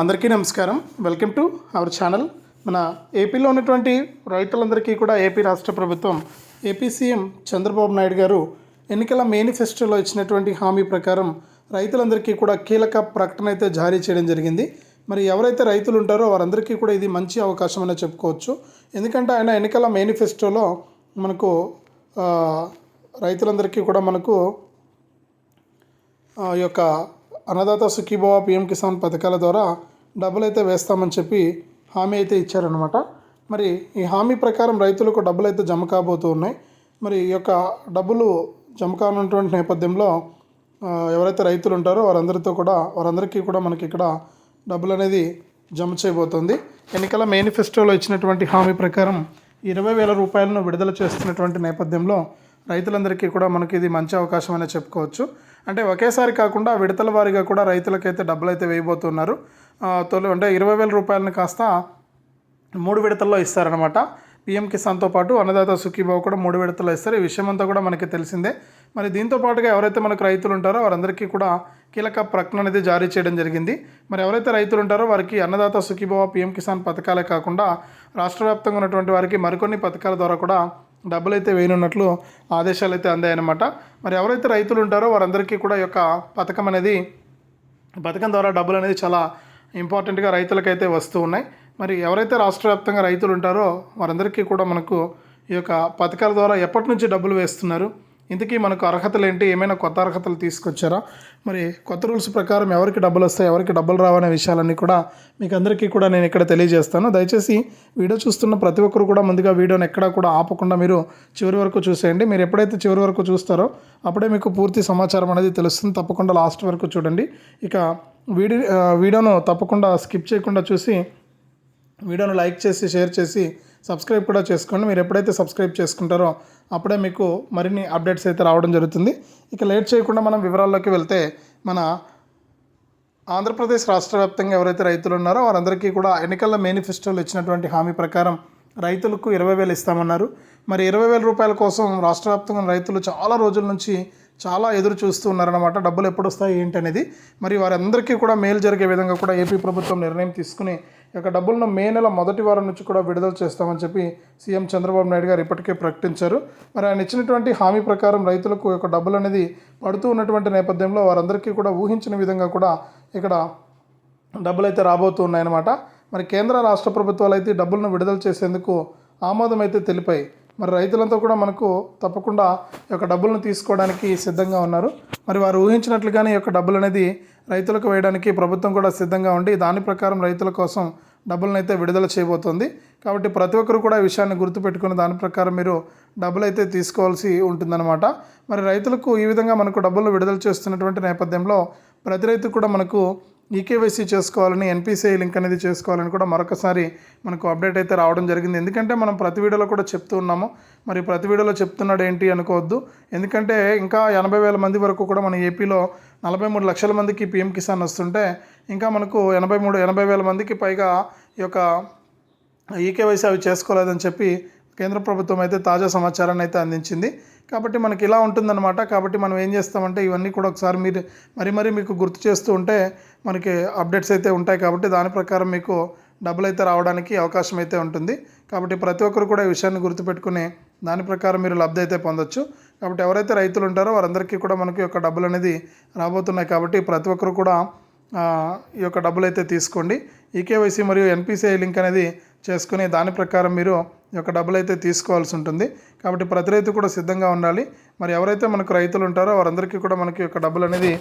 అందరికీ నమస్కారం. Welcome to our channel మన ఏపీలో ఉన్నటువంటి రైతులందరికీ కూడా ఏపీ రాష్ట్ర ప్రభుత్వం ఏపీ సీఎం చంద్రబాబు నాయుడు గారు ఎన్నికల మేనిఫెస్టోలో ఇచ్చినటువంటి హామీ ప్రకారం రైతులందరికీ కూడా కీలక ప్రకటన అయితే జారీ చేయడం జరిగింది. మరి ఎవరైతే రైతులు ఉంటారో వారందరికీ కూడా ఇది మంచి అవకాశం అనే చెప్పుకోవచ్చు. ఎందుకంటే ఆయన ఎన్నికల మేనిఫెస్టోలో మనకు రైతులందరికీ కూడా మనకు ఆ యొక్క అన్నదాత సుఖీభవ పిఎం కిసాన్ పథకాల ద్వారా డబ్బులు అయితే వేస్తామని చెప్పి హామీ అయితే ఇచ్చారనమాట మరి ఈ హామీ ప్రకారం రైతులకు డబ్బులు అయితే జమ కాబోతూ ఉన్నాయి. మరి ఈ యొక్క డబ్బులు జమ కానున్నటువంటి నేపథ్యంలో ఎవరైతే రైతులు ఉంటారో వారందరితో కూడా వారందరికీ కూడా మనకి ఇక్కడ డబ్బులు అనేది జమ చేయబోతుంది. ఎన్నికల మేనిఫెస్టోలో ఇచ్చినటువంటి హామీ ప్రకారం ఇరవై వేల రూపాయలను విడుదల చేస్తున్నటువంటి నేపథ్యంలో రైతులందరికీ కూడా మనకి ఇది మంచి అవకాశం అనే చెప్పుకోవచ్చు. అంటే ఒకేసారి కాకుండా విడతల వారీగా కూడా రైతులకైతే డబ్బులు అయితే వేయబోతున్నారు తొలి అంటే ఇరవై వేల రూపాయలను కాస్త మూడు విడతల్లో ఇస్తారనమాట పిఎం కిసాన్తో పాటు అన్నదాత సుఖీబాబు కూడా మూడు విడతల్లో ఇస్తారు. ఈ విషయం అంతా కూడా మనకి తెలిసిందే. మరి దీంతో పాటుగా ఎవరైతే మనకు రైతులు ఉంటారో వారందరికీ కూడా కీలక ప్రకటన అనేది జారీ చేయడం జరిగింది. మరి ఎవరైతే రైతులు ఉంటారో వారికి అన్నదాత సుఖీబావ పిఎం కిసాన్ పథకాలే కాకుండా రాష్ట్ర వ్యాప్తంగా ఉన్నటువంటి వారికి మరికొన్ని పథకాల ద్వారా కూడా డబ్బులు అయితే వేయనున్నట్లు ఆదేశాలు అయితే అందాయన్నమాట. మరి ఎవరైతే రైతులు ఉంటారో వారందరికీ కూడా యొక్క పథకం అనేది పథకం ద్వారా డబ్బులు అనేది చాలా ఇంపార్టెంట్గా రైతులకైతే వస్తూ ఉన్నాయి. మరి ఎవరైతే రాష్ట్ర వ్యాప్తంగా రైతులు ఉంటారో వారందరికీ కూడా మనకు ఈ యొక్క పథకాల ద్వారా ఎప్పటి నుంచి డబ్బులు వేస్తున్నారు? ఇంతకీ మనకు అర్హతలు ఏంటి ఏమైనా కొత్త అర్హతలు తీసుకొచ్చారా? మరి కొత్త రూల్స్ ప్రకారం ఎవరికి డబ్బులు వస్తాయి ఎవరికి డబ్బులు రావనే విషయాలన్నీ కూడా మీకు అందరికీ కూడా నేను ఇక్కడ తెలియజేస్తాను. దయచేసి వీడియో చూస్తున్న ప్రతి ఒక్కరు కూడా ముందుగా వీడియోని ఎక్కడా కూడా ఆపకుండా మీరు చివరి వరకు చూసేయండి. మీరు ఎప్పుడైతే చివరి వరకు చూస్తారో అప్పుడే మీకు పూర్తి సమాచారం అనేది తెలుస్తుంది. తప్పకుండా లాస్ట్ వరకు చూడండి. ఇక వీడియో వీడియోను తప్పకుండా స్కిప్ చేయకుండా చూసి వీడియోను లైక్ చేసి షేర్ చేసి సబ్స్క్రైబ్ కూడా చేసుకోండి. మీరు ఎప్పుడైతే సబ్స్క్రైబ్ చేసుకుంటారో అప్పుడే మీకు మరిన్ని అప్డేట్స్ అయితే రావడం జరుగుతుంది. ఇక లేట్ చేయకుండా మనం వివరాల్లోకి వెళ్తే మన ఆంధ్రప్రదేశ్ రాష్ట్ర వ్యాప్తంగా ఎవరైతే రైతులు ఉన్నారో వారందరికీ కూడా ఎన్నికల మేనిఫెస్టోలో ఇచ్చినటువంటి హామీ ప్రకారం రైతులకు ఇరవై వేలు ఇస్తామన్నారు. మరి ఇరవై వేల రూపాయల కోసం రాష్ట్ర వ్యాప్తంగా రైతులు చాలా రోజుల నుంచి చాలా ఎదురు చూస్తూ ఉన్నారన్నమాట. డబ్బులు ఎప్పుడు వస్తాయి ఏంటి అనేది. మరి వారందరికీ కూడా మేలు జరిగే విధంగా కూడా ఏపీ ప్రభుత్వం నిర్ణయం తీసుకుని ఈ యొక్క డబ్బులను మే నెల మొదటి వారం నుంచి కూడా విడుదల చేస్తామని చెప్పి సీఎం చంద్రబాబు నాయుడు గారు ఇప్పటికే ప్రకటించారు. మరి ఆయన ఇచ్చినటువంటి హామీ ప్రకారం రైతులకు యొక్క డబ్బులు అనేది పడుతూ ఉన్నటువంటి నేపథ్యంలో వారందరికీ కూడా ఊహించిన విధంగా కూడా ఇక్కడ డబ్బులు అయితే రాబోతూ ఉన్నాయన్నమాట. మరి కేంద్ర రాష్ట్ర ప్రభుత్వాలు అయితే డబ్బులను విడుదల చేసేందుకు ఆమోదం అయితే తెలిపాయి. మరి రైతులంతా కూడా మనకు తప్పకుండా ఈ యొక్క డబ్బులను తీసుకోవడానికి సిద్ధంగా ఉన్నారు. మరి వారు ఊహించినట్లుగానే ఈ యొక్క డబ్బులు అనేది రైతులకు వేయడానికి ప్రభుత్వం కూడా సిద్ధంగా ఉండి దాని ప్రకారం రైతుల కోసం డబ్బులను అయితే విడుదల చేయబోతోంది. కాబట్టి ప్రతి ఒక్కరు కూడా ఈ విషయాన్ని గుర్తుపెట్టుకుని దాని ప్రకారం మీరు డబ్బులు అయితే తీసుకోవాల్సి ఉంటుందన్నమాట. మరి రైతులకు ఈ విధంగా మనకు డబ్బులు విడుదల చేస్తున్నటువంటి నేపథ్యంలో ప్రతి రైతు కూడా మనకు ఈకేవైసీ చేసుకోవాలని ఎన్పిసిఐ లింక్ అనేది చేసుకోవాలని కూడా మరొకసారి మనకు అప్డేట్ అయితే రావడం జరిగింది. ఎందుకంటే మనం ప్రతి వీడియోలో కూడా చెప్తూ ఉన్నాము. మరి ప్రతి వీడియోలో చెప్తున్నాడు ఏంటి అనుకోవద్దు. ఎందుకంటే ఇంకా ఎనభై వేల మంది వరకు కూడా మన ఏపీలో నలభై మూడు లక్షల మందికి పిఎం కిసాన్ వస్తుంటే ఇంకా మనకు ఎనభై మూడు ఎనభై వేల మందికి పైగా ఈ యొక్క ఈకేవైసీ అవి చేసుకోలేదని చెప్పి కేంద్ర ప్రభుత్వం అయితే తాజా సమాచారాన్ని అయితే అందించింది. కాబట్టి మనకి ఇలా ఉంటుందన్నమాట. కాబట్టి మనం ఏం చేస్తామంటే ఇవన్నీ కూడా ఒకసారి మీరు మరి మరీ మీకు గుర్తు చేస్తూ ఉంటే మనకి అప్డేట్స్ అయితే ఉంటాయి కాబట్టి దాని ప్రకారం మీకు డబ్బులు అయితే రావడానికి అవకాశం అయితే ఉంటుంది. కాబట్టి ప్రతి ఒక్కరు కూడా ఈ విషయాన్ని గుర్తుపెట్టుకుని దాని ప్రకారం మీరు లబ్ధి అయితే పొందొచ్చు. కాబట్టి ఎవరైతే రైతులు ఉంటారో వారందరికీ కూడా మనకి యొక్క డబ్బులు అనేది రాబోతున్నాయి. కాబట్టి ప్రతి ఒక్కరు కూడా ఈ యొక్క డబ్బులు అయితే తీసుకోండి. ఈకేవైసీ మరియు ఎన్పిసిఐ లింక్ అనేది చేసుకుని దాని ప్రకారం మీరు యొక్క డబ్బులు అయితే తీసుకోవాల్సి ఉంటుంది. కాబట్టి ప్రతి రైతు కూడా సిద్ధంగా ఉండాలి. మరి ఎవరైతే మనకు రైతులు ఉంటారో వారందరికీ కూడా మనకి యొక్క డబ్బులు అనేది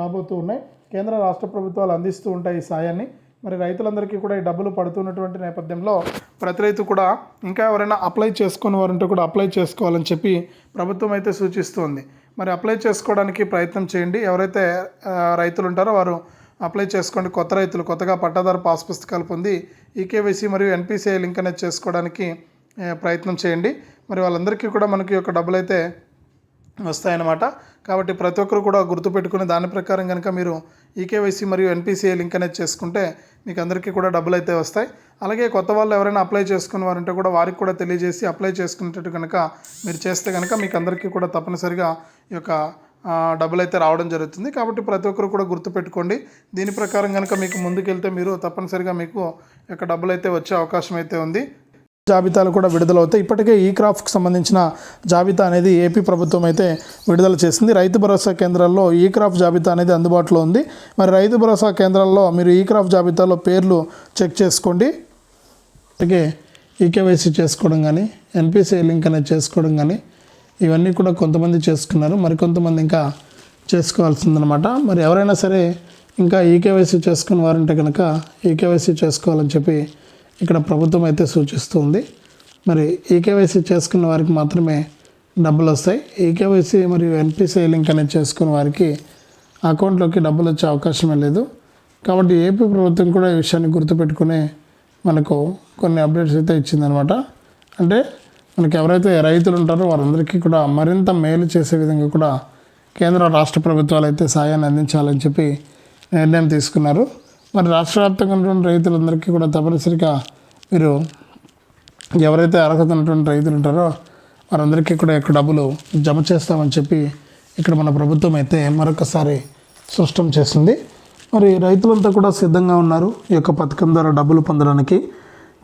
రాబోతూ ఉన్నాయి. కేంద్ర రాష్ట్ర ప్రభుత్వాలు అందిస్తూ ఉంటాయి ఈ సాయాన్ని. మరి రైతులందరికీ కూడా ఈ డబ్బులు పడుతున్నటువంటి నేపథ్యంలో ప్రతి రైతు కూడా ఇంకా ఎవరైనా అప్లై చేసుకుని వారంటే కూడా అప్లై చేసుకోవాలని చెప్పి ప్రభుత్వం అయితే సూచిస్తుంది మరి అప్లై చేసుకోవడానికి ప్రయత్నం చేయండి. ఎవరైతే రైతులు ఉంటారో వారు అప్లై చేసుకోండి. కొత్త రైతులు కొత్తగా పట్టాదారు పాస్ పుస్తకాలు పొంది ఈకేవైసీ మరియు ఎన్పిసిఐ లింక్ అనేది చేసుకోవడానికి ప్రయత్నం చేయండి. మరి వాళ్ళందరికీ కూడా మనకి యొక్క డబ్బులు అయితే వస్తాయన్నమాట. కాబట్టి ప్రతి ఒక్కరు కూడా గుర్తుపెట్టుకుని దాని ప్రకారం కనుక మీరు ఈకేవైసీ మరియు ఎన్పిసిఐ లింక్ అనేది చేసుకుంటే మీకు అందరికీ కూడా డబ్బులు అయితే వస్తాయి. అలాగే కొత్త వాళ్ళు ఎవరైనా అప్లై చేసుకున్న వారంటే కూడా వారికి కూడా తెలియజేసి అప్లై చేసుకునేటట్టు కనుక మీరు చేస్తే కనుక మీకు అందరికీ కూడా తప్పనిసరిగా ఈ యొక్క డబ్బులు అయితే రావడం జరుగుతుంది. కాబట్టి ప్రతి ఒక్కరు కూడా గుర్తుపెట్టుకోండి దీని ప్రకారం కనుక మీకు ముందుకెళ్తే మీరు తప్పనిసరిగా మీకు యొక్క డబ్బులు అయితే వచ్చే అవకాశం అయితే ఉంది. జాబితాలు కూడా విడుదలవుతాయి. ఇప్పటికే ఈ క్రాఫ్ట్కి సంబంధించిన జాబితా అనేది ఏపీ ప్రభుత్వం అయితే విడుదల చేసింది. రైతు భరోసా కేంద్రాల్లో ఈ క్రాఫ్ట్ జాబితా అనేది అందుబాటులో ఉంది. మరి రైతు భరోసా కేంద్రాల్లో మీరు ఈ క్రాఫ్ట్ జాబితాలో పేర్లు చెక్ చేసుకోండి. అలాగే ఈకేవైసీ చేసుకోవడం కానీ ఎన్పిసిఐ లింక్ అనేది చేసుకోవడం కానీ ఇవన్నీ కూడా కొంతమంది చేసుకున్నారు. మరికొంతమంది ఇంకా చేసుకోవాల్సిందనమాట మరి ఎవరైనా సరే ఇంకా ఈకేవైసీ చేసుకున్న వారంటే కనుక ఈకేవైసీ చేసుకోవాలని చెప్పి ఇక్కడ ప్రభుత్వం అయితే సూచిస్తుంది. మరి ఈకేవైసీ చేసుకున్న వారికి మాత్రమే డబ్బులు వస్తాయి. ఈకేవైసీ మరియు ఎన్పిసిఐ లింక్ అనేది చేసుకున్న వారికి అకౌంట్లోకి డబ్బులు వచ్చే అవకాశమే లేదు. కాబట్టి ఏపీ ప్రభుత్వం కూడా ఈ విషయాన్ని గుర్తుపెట్టుకుని మనకు కొన్ని అప్డేట్స్ అయితే ఇచ్చిందనమాట అంటే మనకి ఎవరైతే రైతులు ఉంటారో వారందరికీ కూడా మరింత మేలు చేసే విధంగా కూడా కేంద్ర రాష్ట్ర ప్రభుత్వాలు అయితే సాయాన్ని అందించాలని చెప్పి నిర్ణయం తీసుకున్నారు. మరి రాష్ట్ర వ్యాప్తంగా ఉన్నటువంటి రైతులందరికీ కూడా తప్పనిసరిగా మీరు ఎవరైతే అర్హత ఉన్నటువంటి రైతులు ఉంటారో వారందరికీ కూడా ఇక్కడ డబ్బులు జమ చేస్తామని చెప్పి ఇక్కడ మన ప్రభుత్వం అయితే మరొకసారి స్పష్టం చేసింది. మరి రైతులంతా కూడా సిద్ధంగా ఉన్నారు ఈ యొక్క పథకం ద్వారా డబ్బులు పొందడానికి.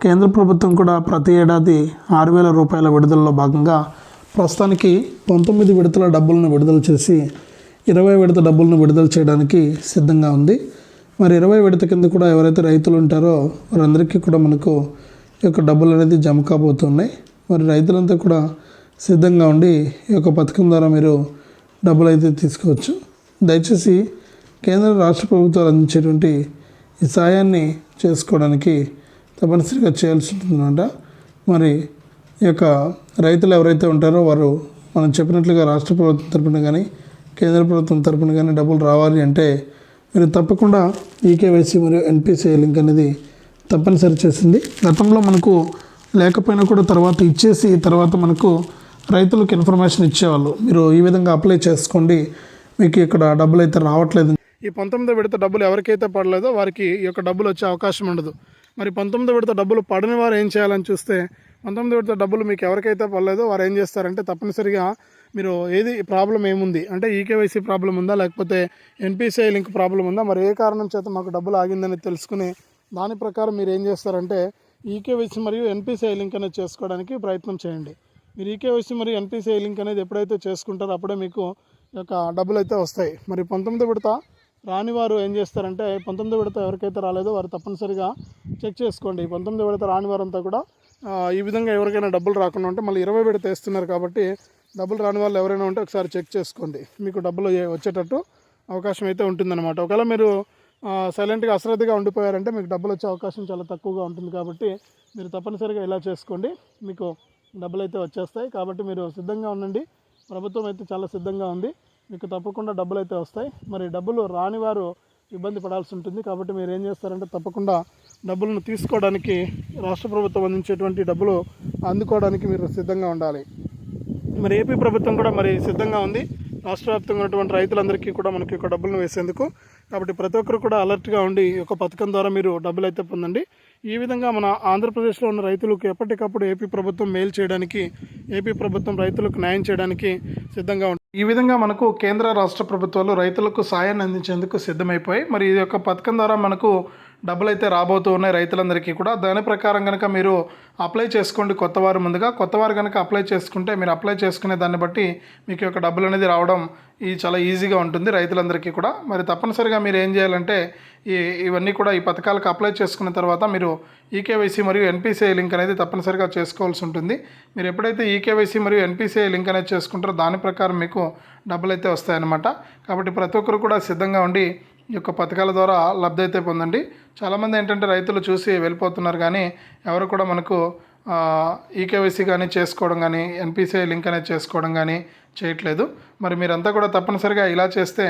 కేంద్ర ప్రభుత్వం కూడా ప్రతి ఏడాది ఆరు వేల రూపాయల విడుదలలో భాగంగా ప్రస్తుతానికి పంతొమ్మిది విడతల డబ్బులను విడుదల చేసి ఇరవై విడత డబ్బులను విడుదల చేయడానికి సిద్ధంగా ఉంది. మరి ఇరవై విడత కింద కూడా ఎవరైతే రైతులు ఉంటారో వారందరికీ కూడా మనకు ఈ యొక్క డబ్బులు అనేది జమ కాబోతున్నాయి. మరి రైతులంతా కూడా సిద్ధంగా ఉండి ఈ యొక్క పథకం ద్వారా మీరు డబ్బులు అయితే తీసుకోవచ్చు. దయచేసి కేంద్ర రాష్ట్ర ప్రభుత్వాలు అందించేటువంటి ఈ సాయాన్ని చేసుకోవడానికి తప్పనిసరిగా చేయాల్సి ఉంటుందన్నమాట. మరి ఈ యొక్క రైతులు ఎవరైతే ఉంటారో వారు మనం చెప్పినట్లుగా రాష్ట్ర ప్రభుత్వం తరపున కానీ కేంద్ర ప్రభుత్వం తరపున కానీ డబ్బులు రావాలి అంటే మీరు తప్పకుండా ఈకేవైసీ మరియు ఎన్పిసిఐ లింక్ అనేది తప్పనిసరి చేసింది. గతంలో మనకు లేకపోయినా కూడా తర్వాత ఇచ్చేసి తర్వాత మనకు రైతులకు ఇన్ఫర్మేషన్ ఇచ్చేవాళ్ళు. మీరు ఈ విధంగా అప్లై చేసుకోండి. మీకు ఇక్కడ డబ్బులు అయితే రావట్లేదు. ఈ పంతొమ్మిదో విడత డబ్బులు ఎవరికైతే పడలేదో వారికి ఈ యొక్క డబ్బులు వచ్చే అవకాశం ఉండదు. మరి పంతొమ్మిదో విడత డబ్బులు పడని వారు ఏం చేయాలని చూస్తే పంతొమ్మిది విడత డబ్బులు మీకు ఎవరికైతే పడలేదో వారు ఏం చేస్తారంటే తప్పనిసరిగా మీరు ఏది ప్రాబ్లం ఏముంది? అంటే ఈకేవైసీ ప్రాబ్లం ఉందా? లేకపోతే ఎన్పిసిఐ లింక్ ప్రాబ్లం ఉందా? మరి ఏ కారణం చేత మాకు డబ్బులు ఆగిందని తెలుసుకుని దాని ప్రకారం మీరు ఏం చేస్తారంటే ఈకేవైసీ మరియు ఎన్పిసిఐ లింక్ అనేది చేసుకోవడానికి ప్రయత్నం చేయండి. మీరు ఈకేవైసీ మరియు ఎన్పిసిఐ లింక్ అనేది ఎప్పుడైతే చేసుకుంటారో అప్పుడే మీకు యొక్క డబ్బులు అయితే వస్తాయి. మరి పంతొమ్మిది విడత రాని వారు ఏం చేస్తారంటే పంతొమ్మిది విడత ఎవరికైతే రాలేదో వారు తప్పనిసరిగా చెక్ చేసుకోండి. పంతొమ్మిది విడత రాని వారంతా కూడా ఈ విధంగా ఎవరికైనా డబ్బులు రాకుండా ఉంటే మళ్ళీ ఇరవై విడత వేస్తున్నారు కాబట్టి డబ్బులు రాని వాళ్ళు ఎవరైనా ఉంటే ఒకసారి చెక్ చేసుకోండి. మీకు డబ్బులు వచ్చేటట్టు అవకాశం అయితే ఉంటుందన్నమాట. ఒకవేళ మీరు సైలెంట్గా అశ్రద్ధగా ఉండిపోయారంటే మీకు డబ్బులు వచ్చే అవకాశం చాలా తక్కువగా ఉంటుంది కాబట్టి మీరు తప్పనిసరిగా ఇలా చేసుకోండి. మీకు డబ్బులు అయితే వచ్చేస్తాయి. కాబట్టి మీరు సిద్ధంగా ఉండండి. ప్రభుత్వం అయితే చాలా సిద్ధంగా ఉంది. మీకు తప్పకుండా డబ్బులు అయితే వస్తాయి. మరి డబ్బులు రాని వారు ఇబ్బంది పడాల్సి ఉంటుంది. కాబట్టి మీరు ఏం చేస్తారంటే తప్పకుండా డబ్బులను తీసుకోవడానికి రాష్ట్ర ప్రభుత్వం అందించేటువంటి డబ్బులు అందుకోవడానికి మీరు సిద్ధంగా ఉండాలి. మరి ఏపీ ప్రభుత్వం కూడా మరి సిద్ధంగా ఉంది. రాష్ట్ర వ్యాప్తంగా ఉన్నటువంటి రైతులందరికీ కూడా మనకి యొక్క డబ్బులను వేసేందుకు. కాబట్టి ప్రతి ఒక్కరు కూడా అలర్ట్గా ఉండి ఒక పథకం ద్వారా మీరు డబ్బులు అయితే పొందండి. ఈ విధంగా మన ఆంధ్రప్రదేశ్లో ఉన్న రైతులకు ఎప్పటికప్పుడు ఏపీ ప్రభుత్వం మేలు చేయడానికి ఏపీ ప్రభుత్వం రైతులకు న్యాయం చేయడానికి సిద్ధంగా ఉంటుంది ఈ విధంగా మనకు కేంద్ర రాష్ట్ర ప్రభుత్వాలు రైతులకు సాయాన్ని అందించేందుకు సిద్ధమైపోయాయి. మరి ఈ యొక్క పథకం ద్వారా మనకు డబ్బులు అయితే రాబోతూ ఉన్నాయి రైతులందరికీ కూడా. దాని ప్రకారం కనుక మీరు అప్లై చేసుకోండి కొత్త వారు ముందుగా. కొత్త వారు కనుక అప్లై చేసుకుంటే మీరు అప్లై చేసుకునే దాన్ని బట్టి మీకు యొక్క డబ్బులు అనేది రావడం ఇది చాలా ఈజీగా ఉంటుంది రైతులందరికీ కూడా. మరి తప్పనిసరిగా మీరు ఏం చేయాలంటే ఈ ఇవన్నీ కూడా ఈ పథకాలకు అప్లై చేసుకున్న తర్వాత మీరు ఈకేవైసీ మరియు ఎన్పిసిఐ లింక్ అనేది తప్పనిసరిగా చేసుకోవాల్సి ఉంటుంది. మీరు ఎప్పుడైతే ఈకేవైసీ మరియు ఎన్పిసిఐ లింక్ అనేది చేసుకుంటారో దాని ప్రకారం మీకు డబ్బులు అయితే వస్తాయన్నమాట. కాబట్టి ప్రతి ఒక్కరు కూడా సిద్ధంగా ఉండి ఈ యొక్క పథకాల ద్వారా లబ్ధి అయితే పొందండి. చాలామంది ఏంటంటే రైతులు చూసి వెళ్ళిపోతున్నారు కానీ ఎవరు కూడా మనకు ఈకేవైసీ కానీ చేసుకోవడం కానీ ఎన్పిసిఐ లింక్ అనేది చేసుకోవడం కానీ చేయట్లేదు. మరి మీరంతా కూడా తప్పనిసరిగా ఇలా చేస్తే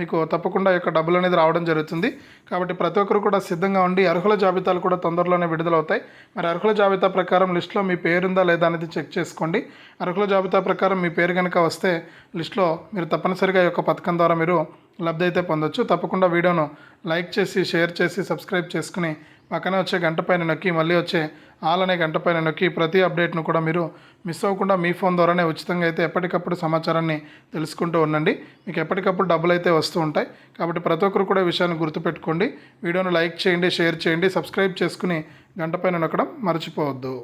మీకు తప్పకుండా యొక్క డబ్బులు అనేది రావడం జరుగుతుంది. కాబట్టి ప్రతి ఒక్కరు కూడా సిద్ధంగా ఉండి అర్హుల జాబితాలు కూడా తొందరలోనే విడుదలవుతాయి. మరి అర్హుల జాబితా ప్రకారం లిస్టులో మీ పేరుందా లేదా అనేది చెక్ చేసుకోండి. అర్హుల జాబితా ప్రకారం మీ పేరు కనుక వస్తే లిస్టులో మీరు తప్పనిసరిగా యొక్క పథకం ద్వారా మీరు లబ్ధి అయితే పొందొచ్చు. తప్పకుండా వీడియోను లైక్ చేసి షేర్ చేసి సబ్స్క్రైబ్ చేసుకుని పక్కనే వచ్చే గంట పైన నొక్కి మళ్ళీ వచ్చే ఆల్ అనే గంట పైన నొక్కి ప్రతి అప్డేట్ను కూడా మీరు మిస్ అవ్వకుండా మీ ఫోన్ ద్వారానే ఉచితంగా అయితే ఎప్పటికప్పుడు సమాచారాన్ని తెలుసుకుంటూ ఉండండి. మీకు ఎప్పటికప్పుడు డబ్బులు అయితే వస్తూ ఉంటాయి. కాబట్టి ప్రతి ఒక్కరు కూడా విషయాన్ని గుర్తుపెట్టుకోండి. వీడియోను లైక్ చేయండి షేర్ చేయండి సబ్స్క్రైబ్ చేసుకుని గంట పైన నొక్కడం మర్చిపోవద్దు.